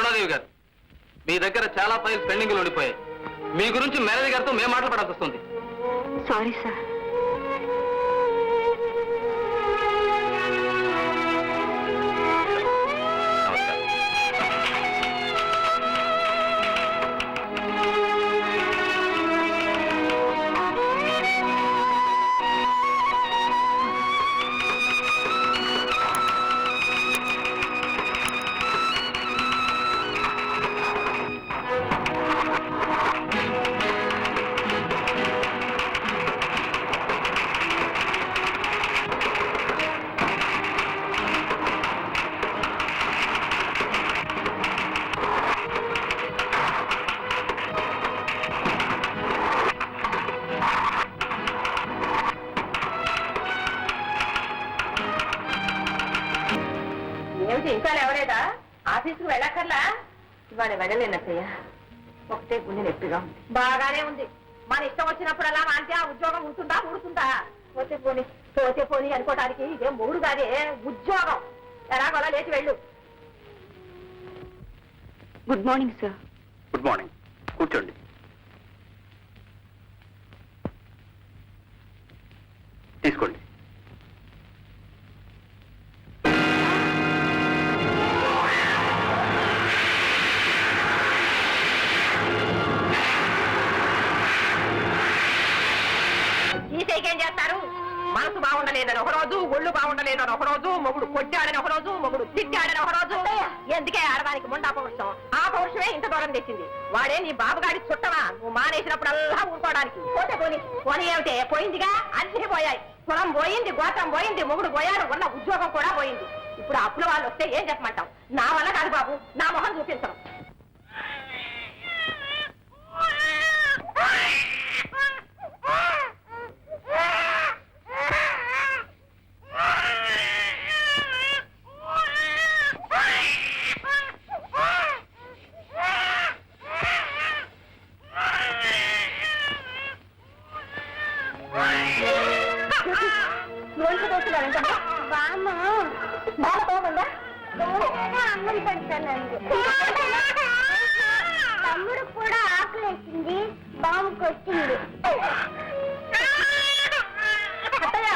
అరుణాదేవి గారు మీ దగ్గర చాలా ఫైల్స్ పెండింగ్లు ఉండిపోయాయి. మీ గురించి మేనేజర్ గారితో మేము మాట్లాడాల్సి వస్తుంది. Sorry sir. ఉంది బాగానే ఉంది. మన ఇష్టం వచ్చినప్పుడల్లా అంటే ఆ ఉద్యోగం ఉంటుందా ఊడుతుందా పోతే పోని పోతే పోని అనుకోవడానికి ఇదేం మూడు కాదే ఉద్యోగం. ఎలాగోలా లేచి వెళ్ళు. Good morning sir. Good morning. కూర్చోండి. తీసుకోండి. తిట్టాడని ఒక రోజు. ఎందుకే ఆడడానికి ముండా పౌరుషం? ఆ పౌరుషమే ఇంత దూరం తెచ్చింది. వాడే నీ బాబుగాడి చుట్టమా నువ్వు మానేసినప్పుడల్లా ఊరుకోవడానికి. పోతే పోని. పోనీ ఏమిటే? పోయిందిగా? అన్ని పోయాయి. కులం పోయింది గోత్రం పోయింది మొగుడు పోయాడు ఉన్న ఉద్యోగం కూడా పోయింది. ఇప్పుడు అప్పుల వాళ్ళు వస్తే ఏం చెప్పమంటావు? నా వల్ల కాదు బాబు. నా మొహం చూపించడం అన్నం పెడతానండి తమ్ముడు కూడా ఆకలేసింది అత్తయ్య!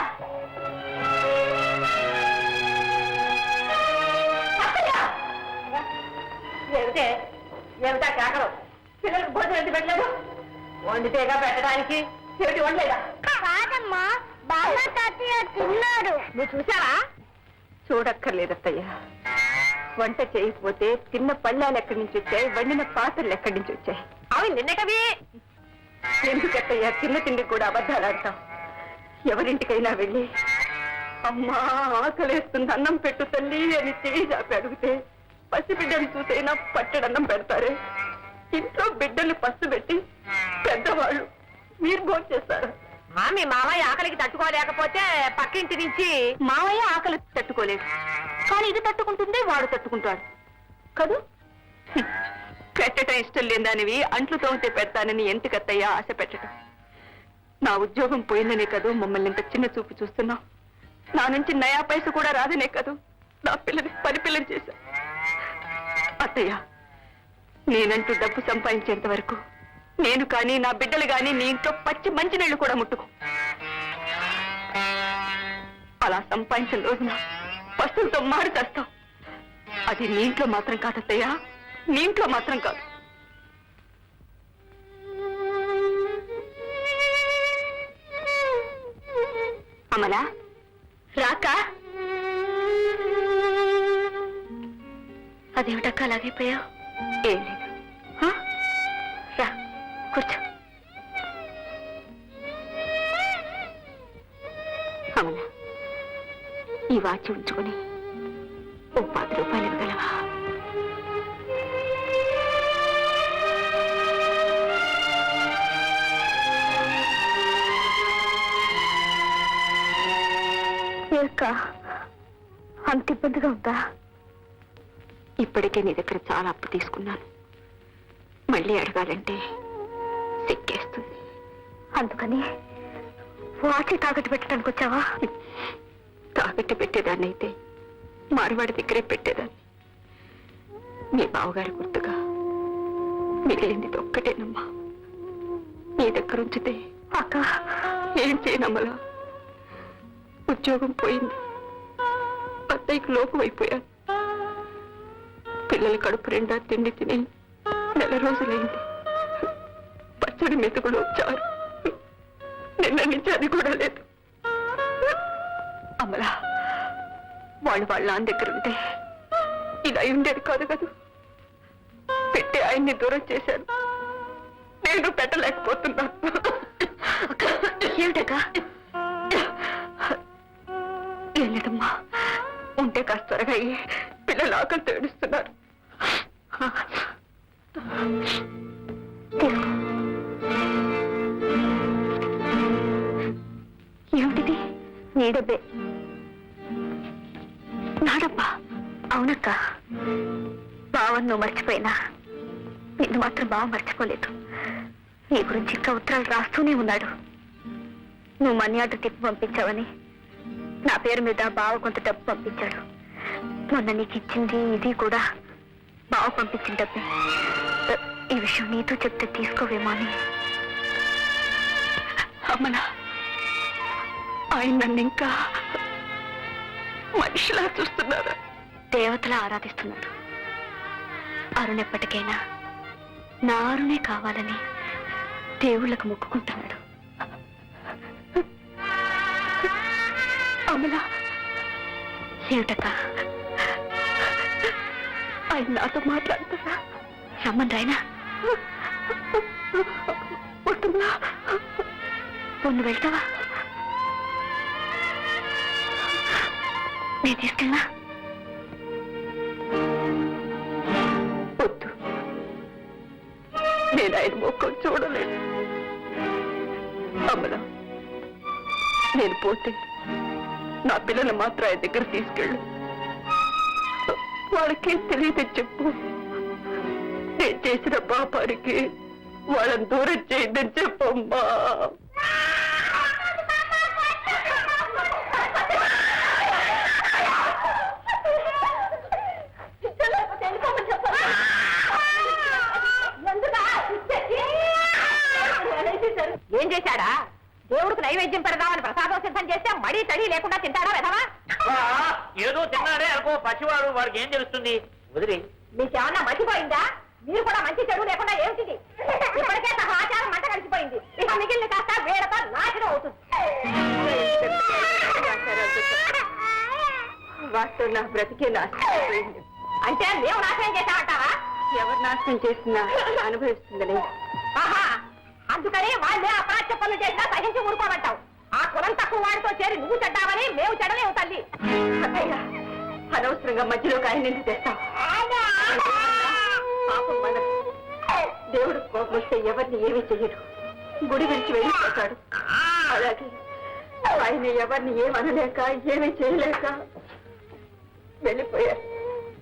అత్తయ్య! ఏమిటే? ఏమిటా కేకలు? పిల్లలకు భోజనం ఎందుకు పెట్టలేదు? వండితేగా పెట్టడానికి ఏమిటి వండలేదా? కాదమ్మా బామ్మ తాతయ్య తిన్నారు. నువ్వు చూసావా చూడక్కర్లేదత్తయ్యా వంట చేయకపోతే తిన్న పళ్ళాలు ఎక్కడి నుంచి వచ్చాయి? వండిన పాత్రలు ఎక్కడి నుంచి వచ్చాయి? అవి నిన్నటవి ఎందుకత్తయ్యా? తిన్న తిండి కూడా అబద్ధాలు ఆడతాం. ఎవరింటికైనా వెళ్ళి అమ్మా ఆకలేస్తుంది అన్నం పెట్టు తల్లి అని చేయి చాపి అడిగితే పసిబిడ్డను చూసైనా పట్టడన్నం పెడతారే? ఇంట్లో బిడ్డలు పసు పెట్టి పెద్దవాళ్ళు మీరు భోజనం చేస్తారు మీ మామయ్య ఆకలికి తట్టుకోలేకపోతే పక్కింటి నుంచి మామయ్య ఆకలి తట్టుకోలేదు. కానీ ఇది తట్టుకుంటుంది వాడు తట్టుకుంటాడు. కదూ? పెట్టడం ఇష్టం లేదానివి అంట్లు తోమితే పెడతానని ఎందుకత్తయ్యా ఆశ పెట్టడం నా ఉద్యోగం పోయిందనే కదూ? మమ్మల్ని ఇంత చిన్న చూపు చూస్తున్నా నా నుంచి నయా పైస కూడా రాదనే కదూ? నా పిల్లని పరిపిల్లని చేశా. అత్తయ్య నేనంటూ డబ్బు సంపాదించేంత వరకు నేను కానీ నా బిడ్డలు కానీ నీ ఇంట్లో పచ్చి మంచి నీళ్ళు కూడా ముట్టుకో. అలా సంపాదించిన రోజున పశువులతో మారు తెస్తావు అది నీ ఇంట్లో మాత్రం కాదత్తయ్యా నీ ఇంట్లో మాత్రం కాదు. అమలా రాక? అదేమిటక్క అలాగైపోయావు? ఏం లేదు. కూర్చో. అవునా ఈ వాచి ఉంచుకొని ఓ పది రూపాయలు ఇవ్వగలవా? అంత ఇబ్బందిగా ఉందా? ఇప్పటికే నీ దగ్గర చాలా అప్పు తీసుకున్నాను. మళ్ళీ అడగాలంటే సిగ్గేస్తుంది. అందుకని వాచి తాకట్టు పెట్టడానికి వచ్చావా? తాకట్టు పెట్టేదాన్ని అయితే మారువాడి దగ్గరే పెట్టేదాన్ని. మీ బావగారి గుర్తుగా మిగిలింది ఒక్కటేనమ్మా. నీ దగ్గర ఉంచితే అక్క ఏం చేయనమ్మలా? ఉద్యోగం పోయింది. అత్తయ్యకు లోపం అయిపోయాను. పిల్లల కడుపు రెండా తిండి తిని నెల రోజులైంది. పచ్చడి మెతుకులు వచ్చారు నిన్న నుంచి అది కూడా లేదు. అమలా వాళ్ళు వాళ్ళ నాన్న దగ్గర ఉంటే ఇలా ఉండేది కాదు కదా. పెట్టి ఆయన్ని దూరం చేశాను. నేను పెట్టలేకపోతున్నాను ఏమిటక్క? ఏం లేదమ్మా. ఉంటే కాస్త త్వరగా అయ్యి పిల్లలు ఆకలితో ఏడుస్తున్నారు. నీ డబ్బే నా డబ్బా అవునక్క. బావని నువ్వు మర్చిపోయినా. నిన్ను మాత్రం బావ మర్చిపోలేదు. నీ గురించి ఇంకా ఉత్తరాలు రాస్తూనే ఉన్నాడు. నువ్వు మనీ ఆర్డర్ తిప్పి పంపించావని నా పేరు మీద బావ కొంత డబ్బు పంపించాడు. మొన్న నీకు ఇచ్చింది ఇది కూడా బావ పంపించిన డబ్బే. ఈ విషయం నీతో చెప్తే తీసుకోవేమో అని. అమ్మనా ఆయన నన్ను ఇంకా మనిషిలా చూస్తున్నారా? దేవతలా ఆరాధిస్తున్నారు. అరుణ్ ఎప్పటికైనా నా అరుణే కావాలని దేవుళ్ళకు మొక్కుకుంటున్నాడు. అమలా. ఏమిటక్క? ఆయన నాతో మాట్లాడుతున్నా రమ్మని రాయనా? పొన్ను వెళ్తావా? నేను తీసుకెళ్ళా? వద్దు. నేను ఆయన మొక్కం చూడలేదు. అమలా నేను పోతే నా పిల్లలు మాత్రం ఆయన దగ్గర తీసుకెళ్ళు. వాళ్ళకేం తెలియదు చెప్పు. నేను చేసిన పాపానికి వాళ్ళని దూరం చేయదని చెప్పమ్మా. నైవేద్యం పెడదామని ప్రసాదం సిద్ధం చేస్తే మడి తడి లేకుండా తింటాడా వెధవా? ఏదో తిన్నాడే అనుకో పసివాడు వాడికి ఏం తెలుస్తుంది? వదిలి. మీకేమన్నా మర్చిపోయిందా? మీరు కూడా మంచి చెడు లేకుండా ఏమిటిది? ఇప్పటికే సహా ఆచారం మంట కలిసిపోయింది ఇక మిగిలిన కాస్త వేడత నాశనం అవుతుంది. వాటితో నా బ్రతికే నాశనం అంటే మేము నాశనం చేశామంటావా? ఎవరు నాశనం చేసినా అనుభవిస్తుందని ఆహా అందుకని వాళ్ళే అపరాధ్య పనులు చేసినా సహించి ఊరుకోమంటావు. కులం తక్కువ వాడితో చేరి నువ్వు చెడ్డావని మేము చెడలేవు తల్లి. అత్తయ్య అనవసరంగా మధ్యలోకి ఆయన ఎందుకు తెస్తావు పాపం మన దేవుడు కోపం వస్తే ఎవరిని ఏమీ చెయ్యడు. గుడి విడిచి వెళ్ళిపోతాడు. అలాగే ఆయన ఎవరిని ఏమనలేక ఏమీ చేయలేక వెళ్ళిపోయారు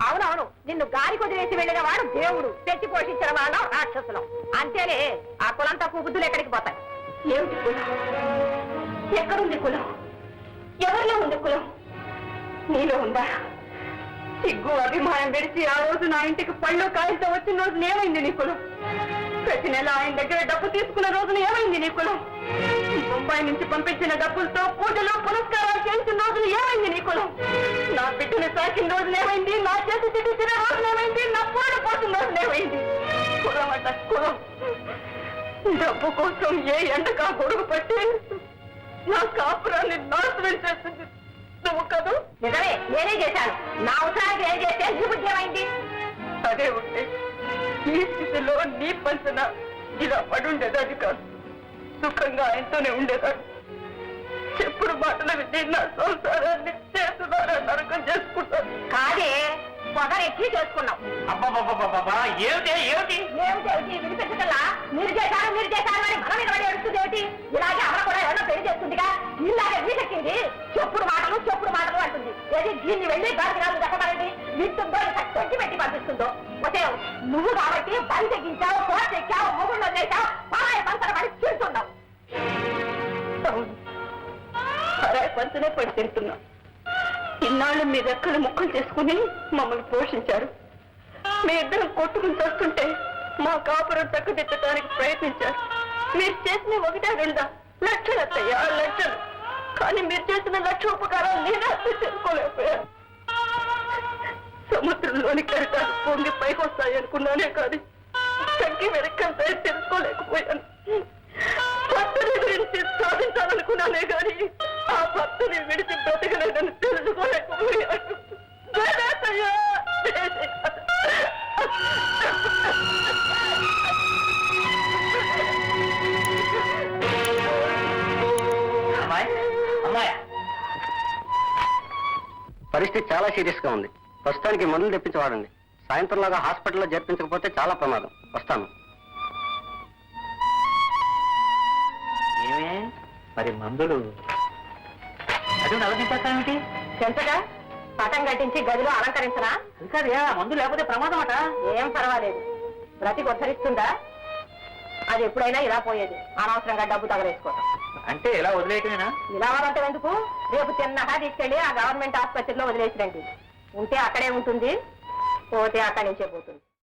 అవునవును నిన్ను గాలి కొదిలేసి వెళ్ళిన వాడు దేవుడు. తెచ్చి పోషించిన వాళ్ళం రాక్షసులం. అంతేలే ఆ కులం తక్కువ బుద్ధులు ఎక్కడికి పోతాయి? ఏమిటి కులం? ఎక్కడుంది కులం? ఎవరిలో ఉంది కులం? నీలో ఉందా? సిగ్గు అభిమానం విడిచి ఆ రోజు నా ఇంటికి పళ్ళు కాయలతో వచ్చిన రోజున ఏమైంది నీ కులం? ప్రతి నెల ఆయన దగ్గర డబ్బు తీసుకున్న రోజున ఏమైంది నీ కులం? ముంబై నుంచి పంపించిన డబ్బులతో పూజలు పురస్కారాలు చేసిన రోజున ఏమైంది నీ కులం? నా బిడ్డను సాకిన రోజున ఏమైంది? నా చేతి తిట్టి రోజున ఏమైంది? నా పూట పోసిన రోజున ఏమైంది? కులం అంట కులం. డబ్బు కోసం ఏ ఎండకా గొడుగు పట్టి నా కాపురాన్ని నాశనం చేస్తుంది నువ్వు కదూ? నిజమే నేనే చేశాను. నా అవసరానికి ఏం చేస్తే నీ బుద్ధి ఏమైంది అదే ఉంటే ఈ స్థితిలో నీ పంచన ఇలా పడుండేదాన్ని కాదు. సుఖంగా ఆయనతోనే ఉండేదాన్ని. చెప్పుడు మాటలు విని నా సంసారాన్ని చేస్తున్నారా నరకం చేసుకుంటాను. కాదే పొగరెక్కి చేసుకున్నాం. అబ్బాబాబాబా ఏమిటి ఏమిటి? ఏమిటి వినిపించగల మీరు చేశారు మీరు చేశారు అని మన పడి ఏడుస్తుంది ఏమిటి? ఇలాగే అమ్మ కూడా ఎవరో పెళ్ళి చేస్తుందిగా? ఇలాగే వీటెక్కింది చెప్పుడు మాటలు చెప్పుడు మాటలు అంటుంది. ఏది దీన్ని వెళ్ళి గారికి రాదు చెప్పమనండి వింటుందో తొట్టి పెట్టి పంపిస్తుందో? ఒకే నువ్వు కాబట్టి బలి తెగించావు కోట ఎక్కావు మొగుళ్ళు చేశావు పరాయి పంచన పడి తింటున్నావు పరాయి పంచనే పడి తింటున్నావు ఇన్నాళ్ళు మీ రెక్కలు ముక్కలు చేసుకుని మమ్మల్ని పోషించారు. మీ ఇద్దరం కొట్టుకుని చస్తుంటే మా కాపురం చక్కదిద్దడానికి ప్రయత్నించారు. మీరు చేసిన ఒకటే రెండా? లక్షలు అత్తయ్యా లక్షలు. కానీ మీరు చేసిన లక్ష ఉపకారాలు నేను అర్థం చేసుకోలేకపోయాను. సముద్రంలోని కెరటాలు పొంగి పైకి వస్తాయి అనుకున్నానే కానీ తగ్గి వెనక్కంతా తెలుసుకోలేకపోయాను. భర్తని గురించి సాధించాలనుకున్నానే కానీ ఆ భర్తని విడిచి బ్రతకలేదని అమ్మాయి పరిస్థితి చాలా సీరియస్గా ఉంది. ప్రస్తుతానికి మందులు తెప్పించి వాడండి సాయంత్రంలోగా హాస్పిటల్లో చేర్పించకపోతే చాలా ప్రమాదం. వస్తాను. ఏమే? మరి మందులు అటు చెంచగా పటం కట్టించి గదిలో అలంకరించనా? ఆ మందు లేకపోతే ప్రమాదం అట. ఏం పర్వాలేదు. బ్రతికి ఉద్ధరిస్తుందా అది ఎప్పుడైనా ఇలా పోయేది. అనవసరంగా డబ్బు తగలేసుకోవటం. అంటే ఎలా వదిలేయటమేనా? ఇలా వాళ్ళంటే ఎందుకు? రేపు తిన్నగా తీసుకెళ్ళి ఆ గవర్నమెంట్ ఆసుపత్రిలో వదిలేసిరండి. ఉంటే అక్కడే ఉంటుంది పోతే అక్కడి నుంచే పోతుంది.